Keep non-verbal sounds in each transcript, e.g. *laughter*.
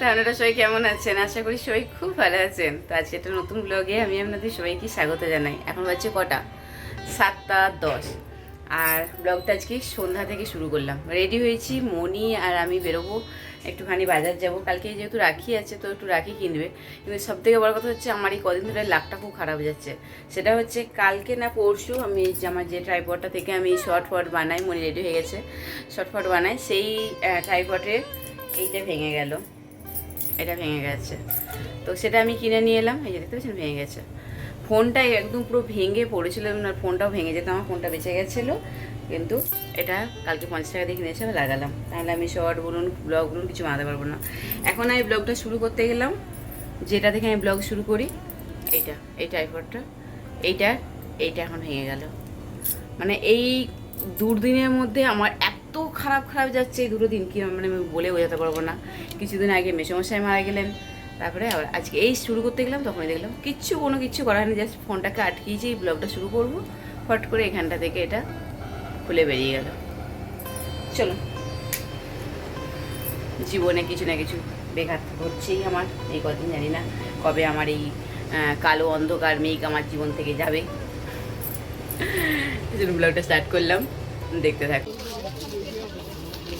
তো আপনারা সবাই কেমন আছেন? আশা করি সবাই খুব ভালো আছেন। তো আজকে একটা নতুন ব্লগে আমি আপনাদের সবাইকে স্বাগত জানাই। এখন বাজছে কটা? সাতটা দশ। আর ব্লগটা আজকে সন্ধ্যা থেকে শুরু করলাম। রেডি হয়েছি, মনি আর আমি বেরোবো। একটুখানি বাজার যাব। কালকে যেহেতু রাখি আছে, তো একটু রাখি কিনবে। কিন্তু সব থেকে বড় কথা হচ্ছে, আমার এই কদিন ধরে লাকটা খুব খারাপ যাচ্ছে। সেটা হচ্ছে, কালকে না পরশু আমি আমার যে ট্রাইপডটা থেকে আমি শর্ট ফট বানাই, মনি রেডি হয়ে গেছে। শর্ট ফট বানাই, সেই ট্রাইপডের এইটা ভেঙে গেল। এটা ভেঙে গেছে। তো সেটা আমি কিনে নিয়ে এলাম, এই যে দেখতে পাচ্ছেন, ভেঙে গেছে। ফোনটা একদম পুরো ভেঙে পড়েছিল আর ফোনটাও ভেঙে যেত, আমার ফোনটা বেঁচে গেছিল। কিন্তু এটা কালকে পঞ্চাশ টাকা দিয়ে কিনেছে আমি লাগালাম। তাহলে আমি শর্ট বলুন, ব্লগ বলুন, কিছু বানাতে পারব না। এখন আমি ব্লগটা শুরু করতে গেলাম। যেটা থেকে আমি ব্লগ শুরু করি, এইটা, এই টাইপডটা এইটা এইটা এখন ভেঙে গেল। মানে এই দুর্দিনের মধ্যে আমার খারাপ খারাপ যাচ্ছে এই দুটো দিন, কি মানে আমি বলে বোঝাতে পারব না। কিছুদিন আগে মেসমশাই মারা গেলেন, তারপরে আবার আজকে এই শুরু করতে গেলাম, তখনই দেখলাম কিচ্ছু, কোনো কিচ্ছু করার নেই জাস্ট ফোনটাকে আটকিয়েছি, এই ব্লগটা শুরু করব। ফট করে এখানটা থেকে এটা খুলে বেরিয়ে গেল। চলো। জীবনে কিছু না কিছু বেঘাত হচ্ছেই আমার, এই কদিন জানি না কবে আমার এই কালো অন্ধকার মেঘ আমার জীবন থেকে যাবে। ব্লগটা স্টার্ট করলাম, দেখতে থাকো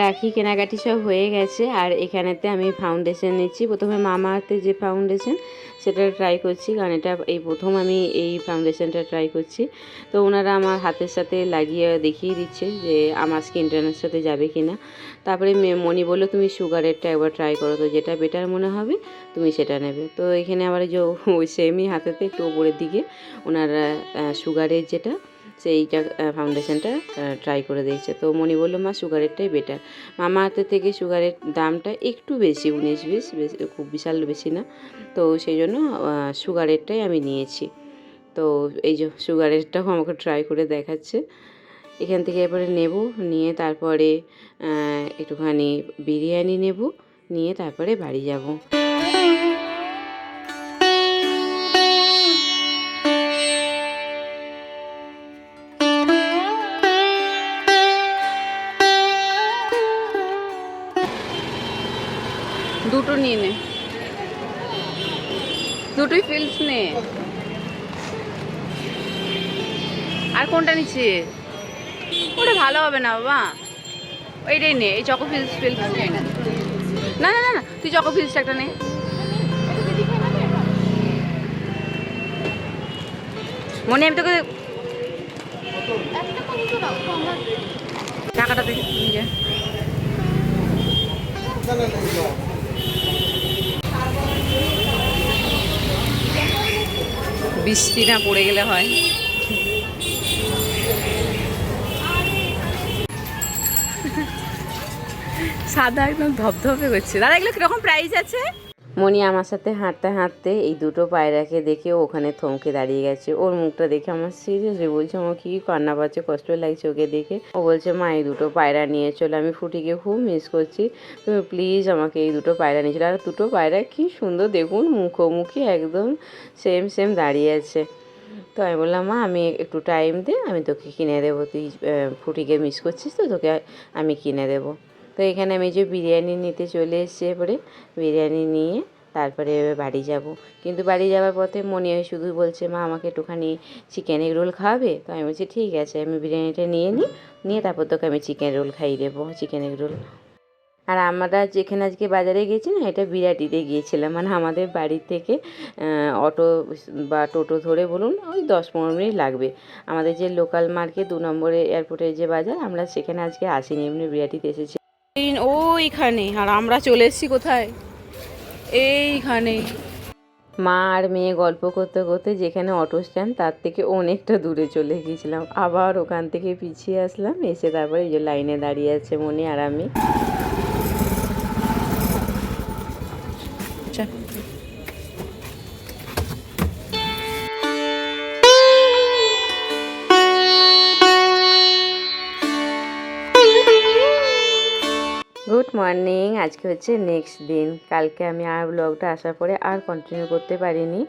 রাখি কেনাকাটি সব হয়ে গেছে আর এখানেতে আমি ফাউন্ডেশন নিচ্ছি। প্রথমে মামা হাতে যে ফাউন্ডেশন সেটা ট্রাই করছি, কারণ এটা এই প্রথম আমি এই ফাউন্ডেশনটা ট্রাই করছি। তো ওনারা আমার হাতের সাথে লাগিয়ে দেখিয়ে দিচ্ছে যে আমার স্কিন টোনের সাথে যাবে কি না তারপরে মনি বলল, তুমি সুগারেরটা একবার ট্রাই করো তো, যেটা বেটার মনে হবে, তুমি সেটা নেবে। তো এখানে আবার যে, ওই সেমই হাতেতে একটু ওপরের দিকে ওনারা সুগারের যেটা সেইটা ফাউন্ডেশনটা ট্রাই করে দিয়েছে তো মনি বলল, মা সুগারেরটাই বেটার মামা হাতের থেকে সুগারের দামটা একটু বেশি, উনিশ, বিশ, বেশি, খুব বিশাল বেশি না। তো সেই জন্য সুগারেরটাই আমি নিয়েছি। তো এই যে সুগারেরটাও আমাকে ট্রাই করে দেখাচ্ছে। এখান থেকে এবারে নেব, নিয়ে তারপরে একটুখানি বিরিয়ানি নেব, নিয়ে তারপরে বাড়ি যাব। কোনটা নিচ্ছে। ওটা ভালো হবে না, বাবা। এইটাই নে, এই চকো ফিল্স ফিল নে। না না না তুই চকো ফিল্সটা একটা নে। মনে, আমি তোকে টাকাটা বৃষ্টি না পড়ে গেলে হয়। সাদা একদম ধপধপে করছে। দাদা, এগুলো কীরকম প্রাইস আছে? মনি আমার সাথে হাঁটতে হাঁটতে এই দুটো পায়রাকে দেখে ওখানে থমকে দাঁড়িয়ে গেছে। ওর মুখটা দেখে আমার সিরিয়াসলি বলছে, আমার কি কান্না পাচ্ছে, কষ্ট লাগছে ওকে দেখে? ও বলছে, মা, এই দুটো পায়রা নিয়ে চলো। আমি ফুটিকে খুব মিস করছি। তুমি প্লিজ আমাকে এই দুটো পায়রা নিয়ে চলো। আর দুটো পায়রা কি সুন্দর, দেখুন মুখোমুখি একদম সেম সেম দাঁড়িয়ে আছে। তো আমি বললাম, মা, আমি একটু টাইম দে, আমি তোকে কিনে দেবো। তুই ফুটিকে মিস করছিস তো, তোকে আমি কিনে দেবো। তো এখানে আমি যে বিরিয়ানি নিতে চলে এসেছি এবারে, বিরিয়ানি নিয়ে তারপরে এবার বাড়ি যাব। কিন্তু বাড়ি যাওয়ার পথে মনে শুধু বলছে, মা, আমাকে একটুখানি চিকেন এগ রোল খাওয়াবে? তো আমি বলছি, ঠিক আছে, আমি বিরিয়ানিটা নিয়ে নিই নিয়ে তারপর তোকে আমি চিকেন রোল খাইয়ে দেবো চিকেন এগ রোল আর আমরা যেখানে আজকে বাজারে গেছি না এটা বিরাটিতে গিয়েছিলাম। মানে আমাদের বাড়ি থেকে অটো বা টোটো ধরে বলুন, ওই দশ পনেরো মিনিট লাগবে। আমাদের যে লোকাল মার্কেট দু নম্বরে এয়ারপোর্টের যে বাজার, আমরা সেখানে আজকে আসিনি, এমনি বিরাটিতে এসেছি। ওইখানে আর আমরা চলে এসেছি কোথায়? এইখানে। মা আর মেয়ে গল্প করতে করতে যেখানে অটো স্ট্যান্ড তার থেকে অনেকটা দূরে চলে গিয়েছিলাম। আবার ওখান থেকে পিছিয়ে আসলাম এসে তারপরে এই যে লাইনে দাঁড়িয়ে আছে মনে আর আমি। মর্নিং আজকে হচ্ছে নেক্সট দিন। কালকে আমি আর ব্লগটা আসার পরে আর কন্টিনিউ করতে পারিনি।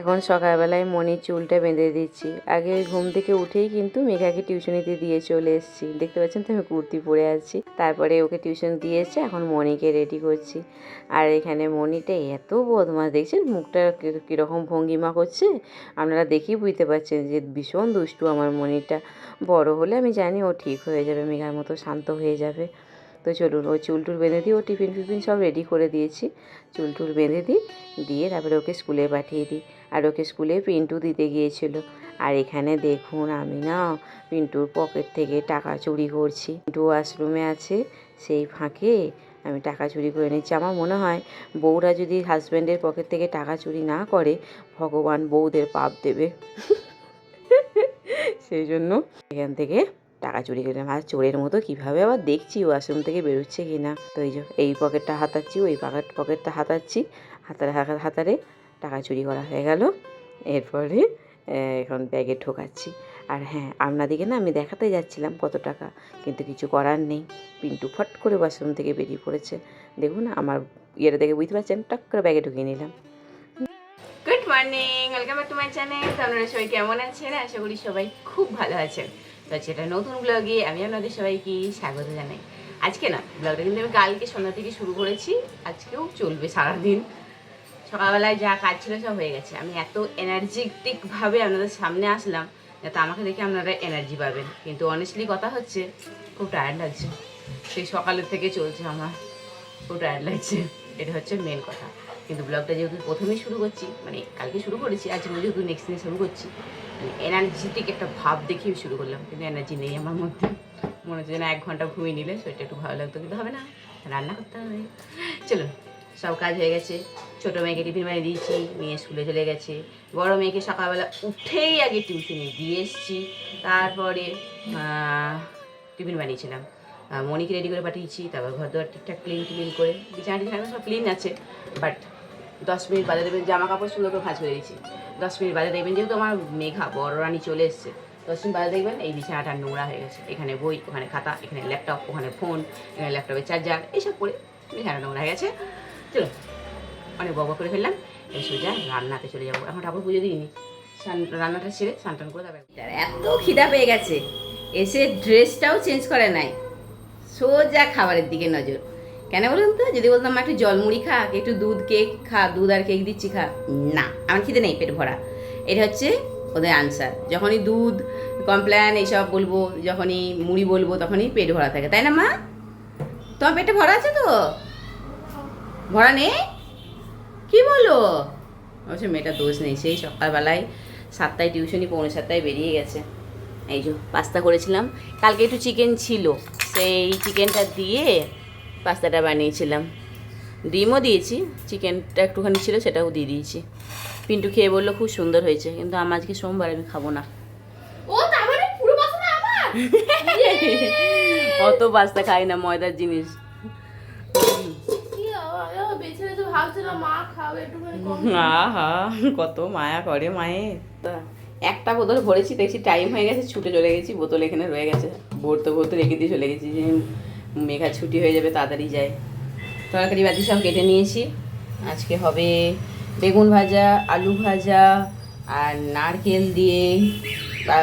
এখন সকালবেলায় মনির চুলটা বেঁধে দিচ্ছি। আগে ঘুম থেকে উঠেই কিন্তু মেঘাকে টিউশনিতে দিয়ে চলে এসেছি। দেখতে পাচ্ছেন তো আমি কুর্তি পরে আছি। তারপরে ওকে টিউশন দিয়ে এসে এখন মনিকে রেডি করছি। আর এখানে মনিটা এত বদমাস দেখছেন? মুখটা কীরকম ভঙ্গিমা করছে? আপনারা দেখেই বুঝতে পারছেন যে ভীষণ দুষ্টু আমার মনিটা বড় হলে আমি জানি ও ঠিক হয়ে যাবে, মেঘার মতো শান্ত হয়ে যাবে। তো চলুন ও চুল টুল বেঁধে দিই, ও টিফিন ফিফিন সব রেডি করে দিয়েছি। চুল টুল বেঁধে দিই, দিয়ে তারপরে ওকে স্কুলে পাঠিয়ে দিই। আর ওকে স্কুলে পিন্টু দিতে গিয়েছিল। আর এখানে দেখুন, আমি না পিন্টুর পকেট থেকে টাকা চুরি করছি। পিন্টু ওয়াশরুমে আছে, সেই ফাঁকে আমি টাকা চুরি করে নিচ্ছি। আমার মনে হয় বউরা যদি হাজব্যান্ডের পকেট থেকে টাকা চুরি না করে, ভগবান বউদের পাপ দেবে। *laughs* সেই জন্য এখান থেকে টাকা চুরি করলাম আর চোরের মতো কীভাবে আবার দেখছি ওয়াশরুম থেকে বেরোচ্ছে কি না? তো এই যে, এই পকেটটা হাতাচ্ছি, ওই পকেট, পকেটটা হাতাচ্ছি, হাতারে হাতা- হাতারে টাকা চুরি করা হয়ে গেল। এরপরে এখন ব্যাগে ঢোকাচ্ছি। আর হ্যাঁ আপনাদিকে না আমি দেখাতে যাচ্ছিলাম কত টাকা, কিন্তু কিছু করার নেই। পিন্টু ফট করে ওয়াশরুম থেকে বেরিয়ে পড়েছে। দেখুন আমার ইয়েটা দেখে বুঝতে পারছেন, টক করে ব্যাগে ঢুকিয়ে নিলাম। Good morning welcome back to my channel আপনারা সবাই কেমন আছেন? আশা করি সবাই খুব ভালো আছেন। তো সেটা নতুন ব্লগে আমি আপনাদের সবাইকে স্বাগত জানাই। আজকে না ব্লগটা কিন্তু আমি কালকে সন্ধ্যা থেকে শুরু করেছি, আজকেও চলবে সারাদিন। সকালবেলায় যা কাজ ছিল সব হয়ে গেছে। আমি এত এনার্জেটিকভাবে আপনাদের সামনে আসলাম যাতে আমাকে দেখে আপনারা এনার্জি পাবেন। কিন্তু অনেস্টলি কথা হচ্ছে, খুব টায়ার্ড লাগছে। সেই সকালের থেকে চলছে আমার, খুব টায়ার্ড লাগছে। এটা হচ্ছে মেন কথা। কিন্তু ব্লগটা যেহেতু প্রথমেই শুরু করছি মানে কালকে শুরু করেছি আজকে যেহেতু নেক্সট দিন শুরু করছি। মানে এনার্জেটিক একটা ভাব দেখেই শুরু করলাম, কিন্তু এনার্জি নেই আমার মধ্যে। মনে হচ্ছে যেন এক ঘণ্টা ঘুমিয়ে নিলে শরীরটা একটু ভালো লাগতো, কিন্তু হবে না, রান্না করতে হবে। চলো, সব কাজ হয়ে গেছে। ছোটো মেয়েকে টিফিন বানিয়ে দিয়েছি, মেয়ে স্কুলে চলে গেছে। বড় মেয়েকে সকালবেলা উঠেই আগে টিউশনে দিয়ে এসেছি। তারপরে টিফিন বানিয়েছিলাম। মনিকে রেডি করে পাঠিয়েছি, তারপর ঘর দোয়ার ঠিকঠাক ক্লিন ক্লিন করে। বিছানা টিছানা সব ক্লিন আছে বাট দশ মিনিট বাদে দেবেন জামা কাপড় সুন্দর করে ভাঁজ করে দিয়েছি। দশ মিনিট বাদে দেখবেন যেহেতু আমার মেঘা, বড় রানী চলে এসছে। দশ মিনিট বাদে দেখবেন, এই বিছানাটা নোংরা হয়ে গেছে। এখানে বই, ওখানে খাতা, এখানে ল্যাপটপ, ওখানে ফোন, এখানে ল্যাপটপের চার্জার, এইসব করে বিছানা নোংরা হয়ে গেছে। চলো অনেক বক করে ফেললাম। এই সোজা রান্নাতে চলে যাব। এখন ঠাকুর পুজো দিইনি। রান্নাটা সেরে স্নান করে তারপরে এত খিদা পেয়ে গেছে। এসে ড্রেসটাও চেঞ্জ করে নাই। সোজা খাবারের দিকে নজর। কেন বলুন তো? যদি বলতাম মা একটু জলমুড়ি খা, একটু দুধ কেক খা, দুধ আর কেক দিচ্ছি খা, না, আমার খিদে নেই পেট ভরা। এটা হচ্ছে ওদের আনসার যখনই দুধ কমপ্ল্যান এইসব বলব, যখনই মুড়ি বলব, তখনই পেট ভরা থাকে। তাই না মা? তোমার পেটে ভরা আছে তো? ভরা নেই? কি বলো? অবশ্য মেয়েটার দোষ নেই, সেই সকালবেলায় সাতটায় টিউশনি পৌনে সাতটায় বেরিয়ে গেছে। এই যে, পাস্তা করেছিলাম। কালকে একটু চিকেন ছিল, সেই চিকেনটা দিয়ে পাস্তাটা বানিয়েছিলাম। ডিমও দিয়েছি চিকেনটা একটুখানি ছিল সেটাও দিয়ে দিয়েছি। পিন্টু খেয়ে বলল খুব সুন্দর হয়েছে কিন্তু আমার আজকে সোমবার আমি খাব না। মানে *laughs* অত পাস্তা খাই না ময়দার জিনিস। কত মায়া করে মায়ের। তা একটা বোতল ভরেছি দেখছি টাইম হয়ে গেছে ছুটে চলে গেছি বোতল এখানে রয়ে গেছে। ভরতে ভরতে রেখে দিয়ে চলে গেছি মেঘা ছুটি হয়ে যাবে, তাড়াতাড়ি যায় তরকারি বাতি সব কেটে নিয়েছি। আজকে হবে বেগুন ভাজা, আলু ভাজা, আর নারকেল দিয়ে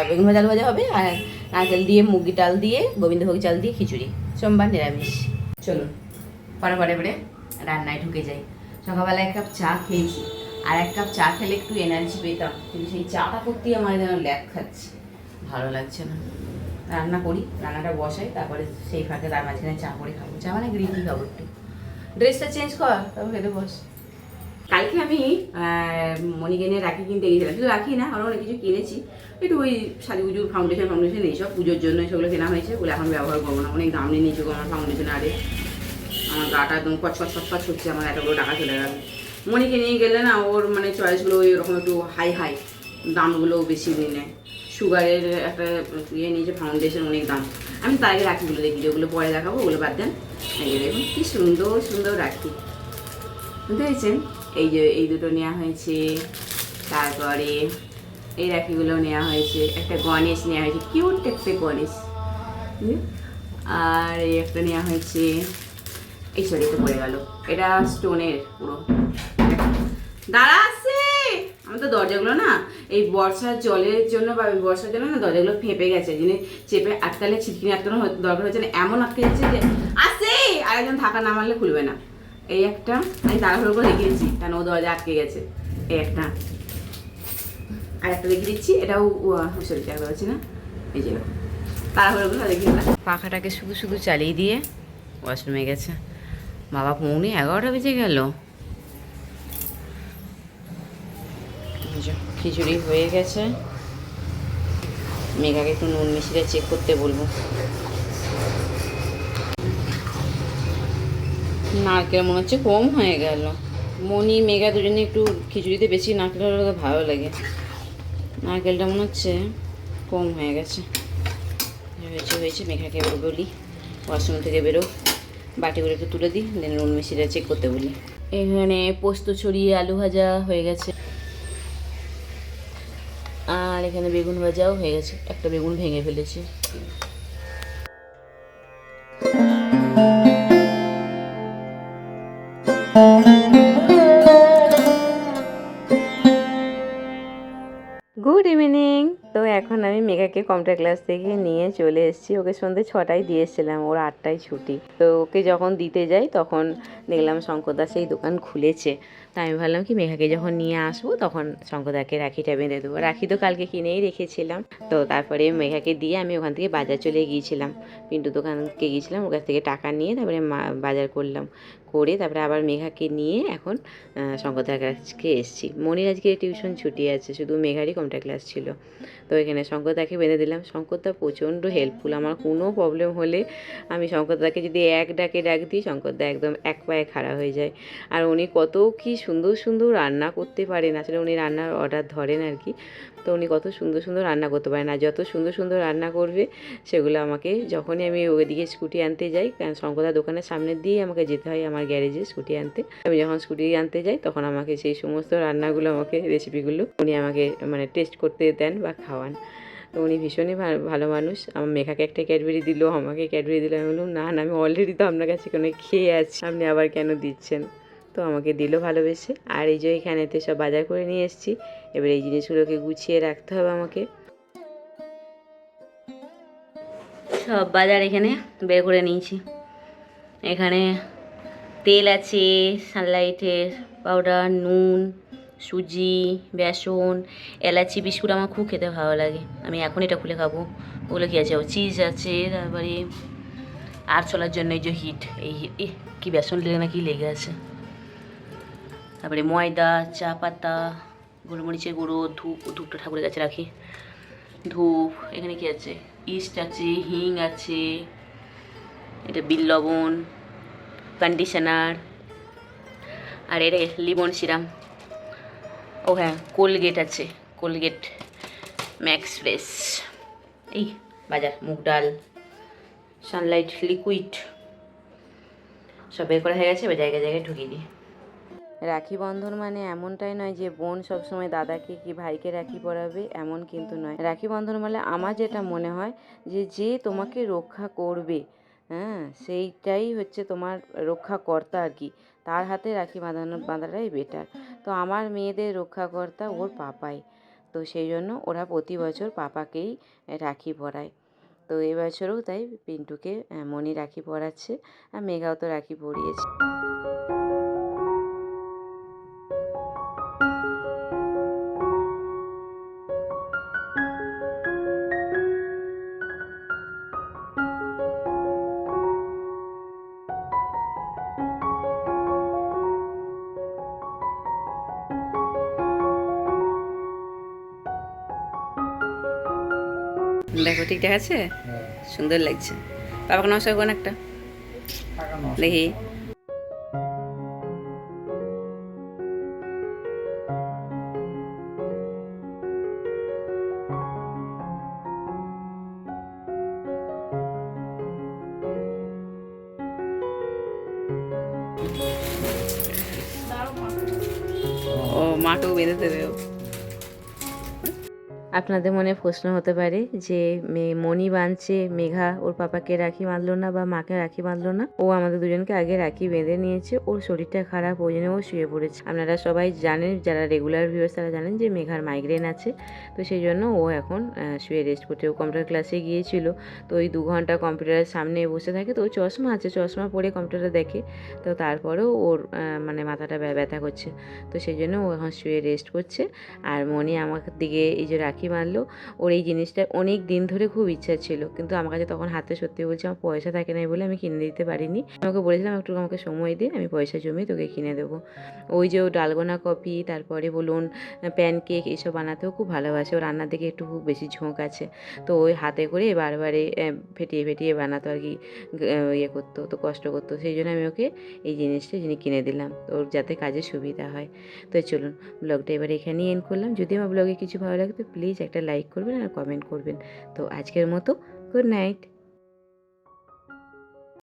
বেগুন ভাজা, আলু ভাজা হবে, আর নারকেল দিয়ে, মুগি ডাল দিয়ে, গোবিন্দভোগ চাল দিয়ে খিচুড়ি। সোমবার নিরামিষ। চলুন, পরে পরে পরে রান্নায় ঢুকে যাই। সকালবেলা এক কাপ চা খেয়েছি। আর এক কাপ চা খেলে একটু এনার্জি পেতাম, কিন্তু সেই চাটা করতেই আমার যেন ল্যাক খাচ্ছি। ভালো লাগছে না। রান্না করি, রান্নাটা বসাই, তারপরে সেই ফাঁকে তার মাঝখানে চা করে খাব। চা মানে গ্রিন টি খাব একটু। ড্রেসটা চেঞ্জ কর, তারপর খেতে বস। কালকে আমি মণিকে নিয়ে রাখি কিনতে গেছিলাম শুধু রাখি না আরও অনেক কিছু কিনেছি। একটু ওই সাজুগুজুর ফাউন্ডেশন ফাউন্ডেশন এইসব, পুজোর জন্য সেগুলো কেনা হয়েছে। বলে এখন ব্যবহার করব না। অনেক দাম নিয়ে নিয়েছে আমার ফাউন্ডেশন আরে। আমার গাটা একদম কচ কচ কচ কচ হচ্ছে। আমার এত বড় টাকা চলে গেল। মনিকে নিয়ে গেলে না, ওর মানে চয়েসগুলো ওই রকম একটু হাই হাই দামগুলো বেশি নিয়ে নেয়। সুগারের একটা ইয়ে নিয়েছে ফাউন্ডেশন অনেক দাম। আমি তার আগে রাখিগুলো দেখি ওগুলো পরে দেখাবো ওগুলো বাদ দেন। দেখুন, কি সুন্দর সুন্দর রাখি। বুঝতে পেরেছেন? এই যে, এই দুটো নেওয়া হয়েছে। তারপরে এই রাখিগুলো নেওয়া হয়েছে। একটা গণেশ নেওয়া হয়েছে কিউট একটা গণেশ? আর এই একটা নেওয়া হয়েছে, এই শাড়িটা পড়ে গেল। এটা স্টোনের পুরো। দাঁড়া আসছে আমি তো দরজাগুলো না, এই বর্ষার জলের জন্য বা বর্ষার জন্য না দরজাগুলো ফেঁপে গেছে, যিনি চেপে আটকালে ছিটকিনি আটকানো দরকার হচ্ছে না, এমন আটকে যাচ্ছে যে, আসে! আর একজন থাকা না মারলে খুলবে না। এই একটা আমি তাড়াহুড়ো করে রেখে দিচ্ছি কারণ ও দরজা আটকে গেছে। এই একটা। আর একটা দেখে দিচ্ছি এটাও সরি দেখতে পাচ্ছি না। এই যে, তাড়াহুড়ো করে দিলাম। পাখাটাকে শুধু শুধু চালিয়ে দিয়ে ওয়াশরুমে গেছে। বাবা, পৌনে এগারোটা বেজে গেল এই যে, খিচুড়ি হয়ে গেছে। মেঘাকে একটু নুন মিশিয়ে চেক করতে বলব। নারকেল মনে হচ্ছে কম হয়ে গেল। মনি, মেঘা দুজনে একটু খিচুড়িতে বেশি নারকেল হলে ভালো লাগে। নারকেলটা মনে হচ্ছে কম হয়ে গেছে। হয়েছে হয়েছে, মেঘাকে এবার বলি। ওয়াশরুম থেকে বেরো। বাটিগুলো একটু তুলে দিই দেন নুন মিশিয়ে চেক করতে বলি। এখানে পোস্ত ছড়িয়ে আলু ভাজা হয়ে গেছে। এখানে বেগুন ভাজাও হয়ে গেছে। একটা বেগুন ভেঙে ফেলেছি। গুড ইভিনিং তো এখন আমি মেঘাকে কম্পিউটার ক্লাস থেকে নিয়ে চলে এসেছি। ওকে সন্ধ্যে ছটায় দিয়ে এসেছিলাম, ওর আটটায় ছুটি। তো ওকে যখন দিতে যাই, তখন দেখলাম শঙ্করদা সেই দোকান খুলেছে। তো আমি ভাবলাম কি, মেঘাকে যখন নিয়ে আসব, তখন শঙ্করদাকে রাখিটা বেঁধে দেবো। রাখি তো কালকে কিনেই রেখেছিলাম। তো তারপরে মেঘাকে দিয়ে আমি ওখান থেকে বাজার চলে গিয়েছিলাম। পিন্টু দোকানকে গিয়েছিলাম, ওর কাছ থেকে টাকা নিয়ে তারপরে বাজার করলাম। করে তারপরে আবার মেঘাকে নিয়ে এখন শঙ্করদার কাছকে এসেছি। মনির আজকে টিউশন ছুটি আছে, শুধু মেঘারই কম্পিউটার ক্লাস ছিল। তো এখানে শঙ্করদাকে বেঁধে দিলাম। শঙ্করদা প্রচণ্ড হেল্পফুল আমার কোনো প্রবলেম হলে আমি শঙ্করদাকে যদি এক ডাকে ডাক দিই, শঙ্করদা একদম এক পায়ে খাড়া হয়ে যায়। আর উনি কত কি সুন্দর সুন্দর রান্না করতে পারেন। আসলে উনি রান্নার অর্ডার ধরেন আর কি। তো উনি কত সুন্দর সুন্দর রান্না করতে পারেন। আর যত সুন্দর সুন্দর রান্না করবে, সেগুলো আমাকে যখনই আমি ওইদিকে স্কুটি আনতে যাই, কারণ শঙ্করদা দোকানের সামনে দিয়ে আমাকে যেতে হয় আমার গ্যারেজে স্কুটি আনতে। আমি যখন স্কুটি আনতে যাই, তখন আমাকে সেই সমস্ত রান্নাগুলো, আমাকে রেসিপিগুলো উনি আমাকে মানে টেস্ট করতে দেন বা খাওয়ান। তো উনি ভীষণই ভালো মানুষ। আমার মেঘাকে একটা ক্যাডবেরি দিল, আমাকে ক্যাডবেরি দিল। আমি বললাম, না না, আমি অলরেডি তো আপনার কাছে কোনো খেয়ে আছি। আপনি আবার কেন দিচ্ছেন? তো আমাকে দিল ভালোবেসে। আর এই যে এখানেতে সব বাজার করে নিয়ে এসেছি। এবার এই জিনিসগুলোকে গুছিয়ে রাখতে হবে আমাকে। সব বাজার এখানে বের করে নিয়েছি। এখানে তেল আছে সানলাইটের পাউডার নুন, সুজি, বেসন, এলাচি, বিস্কুট আমার খুব খেতে ভালো লাগে। আমি এখন এটা খুলে খাব। ওগুলো কী আছে? চিজ আছে, তারপরে আর চলার জন্য এই যে হিট এই হিট কী বেসন লেগে, না কি লেগে আছে? তারপরে ময়দা, চা পাতা গোলমরিচের গুঁড়ো, ধূপ, ধূপটা ঠাকুরের কাছে রাখি। ধূপ, এখানে কি আছে? ইস্ট আছে, হিং আছে, এটা বিল লবণ কন্ডিশনার আর এটা লিমন সিরাম। ও হ্যাঁ কোলগেট আছে। Colgate, Max Fresh. এই, বাজার, মুগ ডাল, সানলাইট, লিকুইড, সব বের করা হয়ে গেছে, এবার জায়গায় জায়গায় ঢুকিয়ে দিই। রাখি বন্ধন মানে এমনটাই নয় যে বোন সবসময় দাদাকে কি ভাইকে রাখি পরাবে, এমন কিন্তু নয়। রাখি বন্ধন মানে আমার যেটা মনে হয় যে যে তোমাকে রক্ষা করবে হ্যাঁ সেইটাই হচ্ছে তোমার রক্ষাকর্তা আর কি। তার হাতে রাখি বাঁধানো, বাঁধাটাই বেটার তো আমার মেয়েদের রক্ষাকর্তা ওর পাপাই। তো সেই জন্য ওরা প্রতি বছর পাপাকেই রাখি পরায়। তো এবছরও তাই পিন্টুকে মণি রাখি পরাচ্ছে, আর মেঘাও তো রাখি পরিয়েছে। দেখো ঠিক আছে সুন্দর লাগছে। বাবাকে নমস্কার কোন একটা। দেখি। আপনাদের মনে প্রশ্ন হতে পারে যে মে- মণি বাঁধছে, মেঘা ওর পাপাকে রাখি বাঁধলো না বা মাকে রাখি বাঁধলো না? ও আমাদের দুজনকে আগে রাখি বেঁধে নিয়েছে, ওর শরীরটা খারাপ, ওই জন্য ও শুয়ে পড়েছে। আপনারা সবাই জানেন, যারা রেগুলার ভিউয়ার্স তারা জানেন যে মেঘার মাইগ্রেন আছে। তো সেই জন্য ও এখন শুয়ে রেস্ট করছে। ও কম্পিউটার ক্লাসে গিয়েছিল, তো ওই দু ঘণ্টা কম্পিউটারের সামনে বসে থাকে। তো ও চশমা আছে, চশমা পরে কম্পিউটারে দেখে। তো তারপরেও ওর মানে মাথাটা ব্যা- ব্যথা করছে। তো সেই জন্য ও এখন শুয়ে রেস্ট করছে। আর মনি আমার দিকে এই যে রাখি বাঁধলো ওর এই জিনিসটা অনেক দিন ধরে খুব ইচ্ছা ছিল। কিন্তু আমার কাছে তখন হাতে সত্যি বলছে, আমার পয়সা থাকে না বলে আমি কিনে দিতে পারিনি। আমাকে বলেছিলাম, একটু আমাকে সময় দিয়ে আমি পয়সা জমিয়ে তোকে কিনে দেবো। ওই যে ও ডালগোনা কফি তারপরে বলুন, প্যানকেক এইসব বানাতেও খুব ভালোবাসে। ও রান্নার দিকে একটু খুব বেশি ঝোঁক আছে। তো ওই হাতে করে বারবারে ফেটিয়ে ফেটিয়ে বানাতো আর কি ইয়ে করতো, তো কষ্ট করতো। সেই জন্য আমি ওকে এই জিনিসটা যিনি কিনে দিলাম, ওর যাতে কাজে সুবিধা হয়। তো চলুন, ব্লগটা এবার এখানেই এন্ড করলাম। যদি আমার ব্লগে কিছু ভালো লাগে তো প্লিজ একটা লাইক করবেন আর কমেন্ট করবেন। তো আজকের মতো গুড নাইট